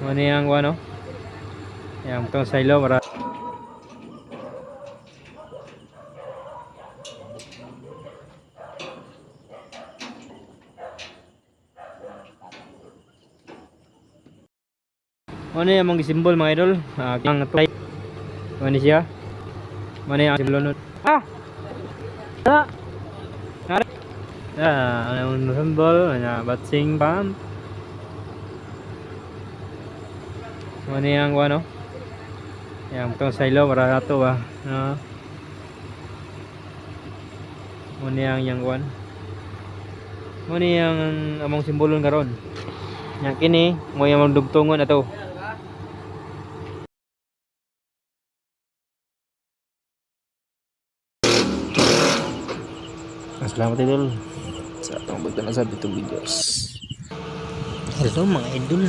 ini yang gua ano yang tong silo para ini yang mga simbol mga idol. Ah, yang uh, type ini siya. Ini yang simbol ah! Ah! Ah ini yang simbol ini yang batsing pump Ano yung ano? Yang itong silo para ato ba? No? Ano yung yang kuan? Ano yung among simbolon karon? Yang kini mo yung magdugtungon ato. Salamat idol sa atong pagtanong sa bitong videos. Hello mga idol.